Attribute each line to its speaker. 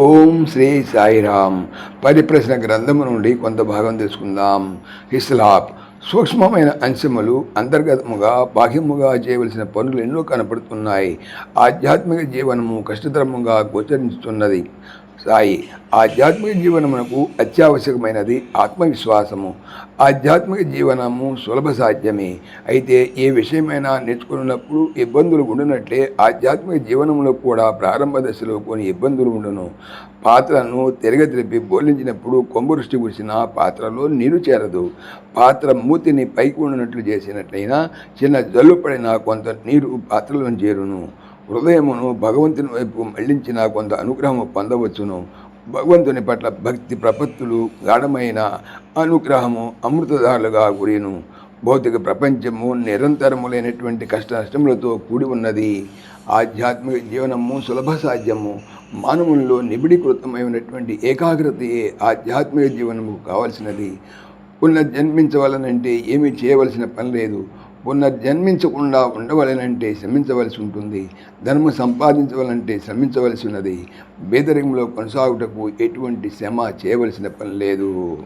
Speaker 1: ఓం శ్రీ సాయిరామ్. పరిప్రశ్న గ్రంథము నుండి కొంత భాగం తెలుసుకుందాం. హిస్లాప్. సూక్ష్మమైన అంశములు అంతర్గతముగా బాహ్యముగా చేయవలసిన పనులు ఎన్నో కనపడుతున్నాయి. ఆధ్యాత్మిక జీవనము కష్టతరముగా గోచరించుతున్నది సాయి. ఆధ్యాత్మిక జీవనమునకు అత్యావశ్యకమైనది ఆత్మవిశ్వాసము. ఆధ్యాత్మిక జీవనము సులభ సాధ్యమే. అయితే ఏ విషయమైనా నేర్చుకున్నప్పుడు ఇబ్బందులు ఉండినట్లే ఆధ్యాత్మిక జీవనంలో కూడా ప్రారంభ దశలో కొన్ని ఇబ్బందులు ఉండను. పాత్రను తిరగతిరిపి బోలించినప్పుడు కొంబరుష్టి కురిసిన పాత్రలో నీరు చేరదు. పాత్ర మూతిని పైకి ఉండినట్లు చేసినట్లయినా చిన్న జల్లు పడిన కొంత నీరు పాత్రలో చేరును. హృదయమును భగవంతుని వైపు మళ్ళించిన కొంత అనుగ్రహము పొందవచ్చును. భగవంతుని పట్ల భక్తి ప్రపత్తులు గాఢమైన అనుగ్రహము అమృతధారులుగా గురిను భౌతిక ప్రపంచము నిరంతరము లేనటువంటి కష్ట నష్టములతో కూడి ఉన్నది. ఆధ్యాత్మిక జీవనము సులభ సాధ్యము. మానవుల్లో నిబిడీకృతమైనటువంటి ఏకాగ్రతయే ఆధ్యాత్మిక జీవనము కావలసినది. పునర్జన్మించవలనంటే ఏమీ చేయవలసిన పని లేదు. పునర్జన్మించకుండా ఉండవలనంటే శ్రమించవలసి ఉంటుంది. ధర్మ సంపాదించవలంటే శ్రమించవలసి ఉన్నది. బేదరికంలో కొనసాగుటకు ఎటువంటి శ్రమ చేయవలసిన పని లేదు.